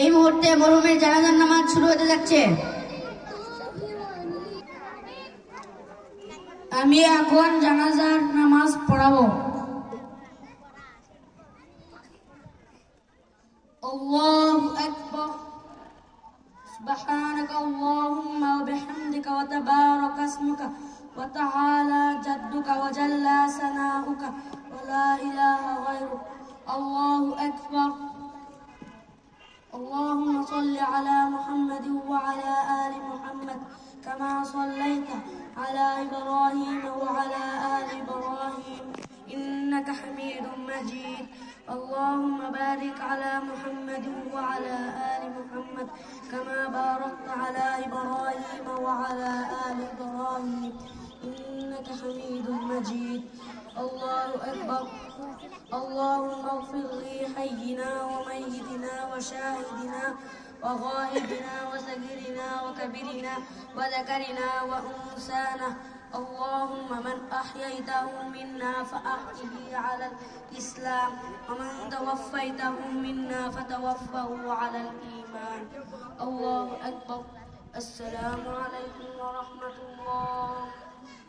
এই মুহূর্তে মরহুমের জানাজার নামাজ শুরু হতে যাচ্ছে আমি এখন জানাজার নামাজ পড়াবো আল্লাহু আকবার سبحانك اللهم وبحمدك وتبارك اسمك وتعالى جدك وجل ثناؤك ولا إله غيرك الله أكبر. اللهم صل على محمد وعلى آل محمد كما صليت على إبراهيم وعلى آل إبراهيم. إنك حميد مجيد. اللهم بارك على محمد وعلى آل محمد كما باركت على إبراهيم وعلى آل إبراهيم. إنك حميد مجيد. الله أكبر اللهم اغفر لي حينا وميتنا وشاهدنا وغائبنا وسجرنا وكبرنا وذكرنا وأنسانا اللهم من أحييته منا فأحيه على الإسلام ومن توفيته منا فتوفه على الإيمان الله أكبر السلام عليكم ورحمة الله